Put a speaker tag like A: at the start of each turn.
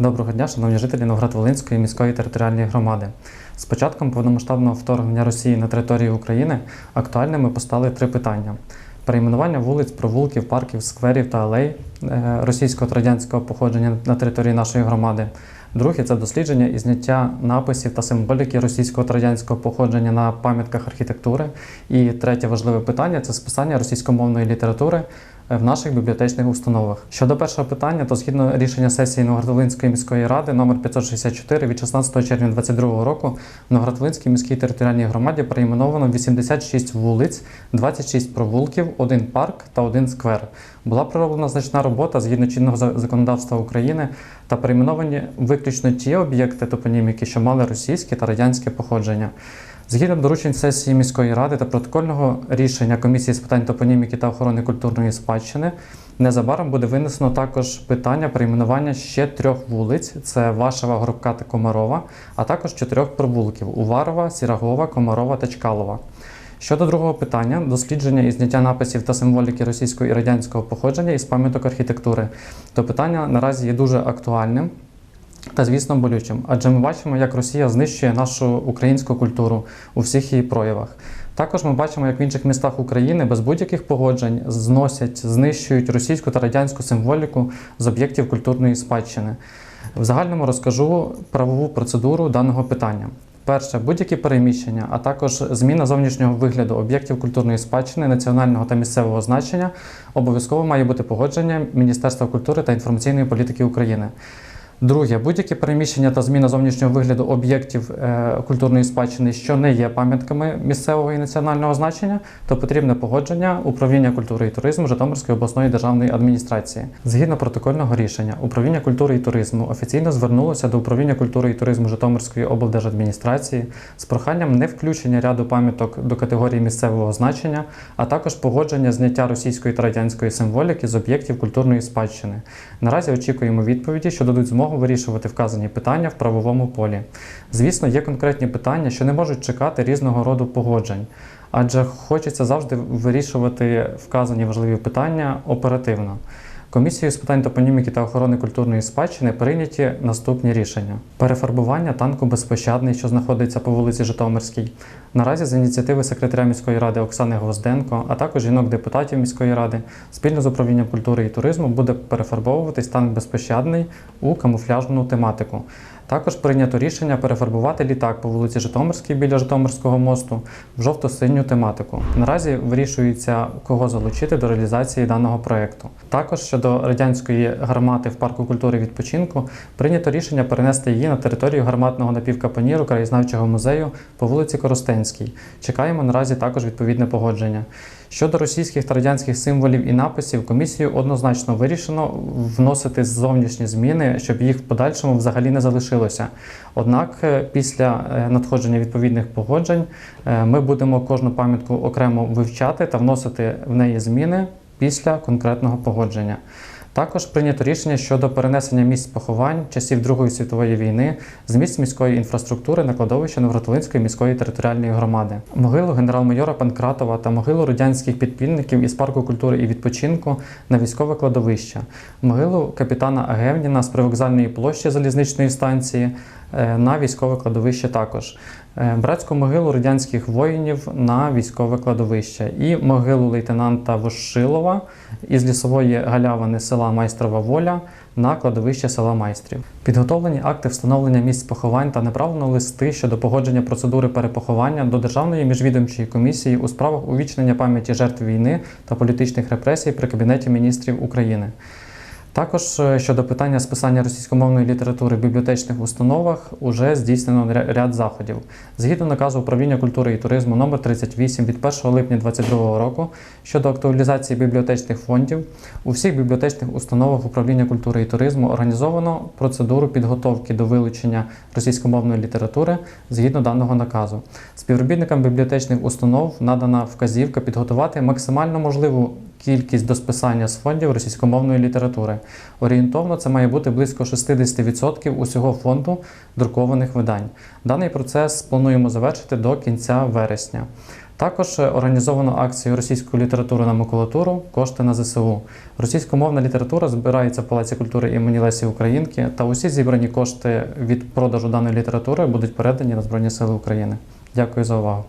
A: Доброго дня, шановні жителі Новград-Волинської міської територіальної громади. З початком повномасштабного вторгнення Росії на територію України актуальними постали три питання: перейменування вулиць, провулків, парків, скверів та алей е, російського та радянського походження на території нашої громади. Друге це дослідження і зняття написів та символіки російського та радянського походження на пам'ятках архітектури. І третє важливе питання це списання російськомовної літератури в наших бібліотечних установах. Щодо першого питання, то згідно рішення сесії Новгород-Волинської міської ради номер 564 від 16 червня 2022 року в Новгород-Волинській міській територіальній громаді перейменовано 86 вулиць, 26 провулків, один парк та один сквер. Була пророблена значна робота згідно чинного законодавства України та перейменовані виключно ті об'єкти топоніміки, що мали російське та радянське походження. Згідно доручень сесії міської ради та протокольного рішення комісії з питань топоніміки та охорони культурної спадщини, незабаром буде винесено також питання перейменування ще трьох вулиць: це Вашева, Горобка та Комарова, а також чотирьох провулків: Уварова, Сірагова, Комарова та Чкалова. Щодо другого питання дослідження і зняття написів та символіки російського і радянського походження із пам'яток архітектури, то питання наразі є дуже актуальним та, звісно, болючим, адже ми бачимо, як Росія знищує нашу українську культуру у всіх її проявах. Також ми бачимо, як в інших містах України без будь-яких погоджень зносять, знищують російську та радянську символіку з об'єктів культурної спадщини. В загальному розкажу правову процедуру даного питання. Перше, будь-які переміщення, а також зміна зовнішнього вигляду об'єктів культурної спадщини національного та місцевого значення обов'язково має бути погодження Міністерства культури та інформаційної політики України. Друге, будь-які переміщення та зміна зовнішнього вигляду об'єктів е, культурної спадщини, що не є пам'ятками місцевого і національного значення, то потрібне погодження управління культури і туризму Житомирської обласної державної адміністрації. Згідно протокольного рішення, управління культури і туризму офіційно звернулося до управління культури і туризму Житомирської облдержадміністрації з проханням не включення ряду пам'яток до категорії місцевого значення, а також погодження зняття російської та радянської символіки з об'єктів культурної спадщини. Наразі очікуємо відповіді, що дадуть змогу вирішувати вказані питання в правовому полі. Звісно, є конкретні питання, що не можуть чекати різного роду погоджень, адже хочеться завжди вирішувати вказані важливі питання оперативно. Комісією з питань топоніміки та охорони культурної спадщини прийняті наступні рішення: перефарбування танку безпощадний, що знаходиться по вулиці Житомирській. Наразі з ініціативи секретаря міської ради Оксани Гвозденко, а також жінок-депутатів міської ради, спільно з управлінням культури і туризму буде перефарбовуватись танк безпощадний у камуфляжну тематику. Також прийнято рішення перефарбувати літак по вулиці Житомирській біля Житомирського мосту в жовто-синю тематику. Наразі вирішується, кого залучити до реалізації даного проекту. Також щодо радянської гармати в парку культури відпочинку прийнято рішення перенести її на територію гарматного напівкапоніру краєзнавчого музею по вулиці Коростенській. Чекаємо наразі також відповідне погодження. Щодо російських та радянських символів і написів, комісією однозначно вирішено вносити зовнішні зміни, щоб їх в подальшому взагалі не залишилося. Однак, е, після е, надходження відповідних погоджень е, ми будемо кожну пам'ятку окремо вивчати та вносити в неї зміни після конкретного погодження. Також прийнято рішення щодо перенесення місць поховань часів Другої світової війни з місць міської інфраструктури на кладовище Новгород-Волинської міської територіальної громади. Могилу генерал-майора Панкратова та могилу радянських підпільників із парку культури і відпочинку на військове кладовище, могилу капітана Агевніна з привокзальної площі залізничної станції на військове кладовище також. Е, Братську могилу радянських воїнів на військове кладовище і могилу лейтенанта Вошилова із лісової галявини села Майстрова Воля на кладовище села Майстрів. Підготовлені акти встановлення місць поховань та направлено листи щодо погодження процедури перепоховання до Державної міжвідомчої комісії у справах увічнення пам'яті жертв війни та політичних репресій при Кабінеті міністрів України. Також е, щодо питання списання російськомовної літератури в бібліотечних установах уже здійснено ряд заходів. Згідно наказу управління культури і туризму номер 38 від 1 липня 2022 року щодо актуалізації бібліотечних фондів, у всіх бібліотечних установах управління культури і туризму організовано процедуру підготовки до вилучення російськомовної літератури згідно даного наказу. Співробітникам бібліотечних установ надана вказівка підготувати максимально можливу кількість до списання з фондів російськомовної літератури. Орієнтовно це має бути близько 60% усього фонду друкованих видань. Даний процес плануємо завершити до кінця вересня. Також е, організовано акцію російської літератури на макулатуру Кошти на ЗСУ. Російськомовна література збирається в Палаці культури імені Лесі Українки, та усі зібрані кошти від продажу даної літератури будуть передані на Збройні Сили України. Дякую за увагу.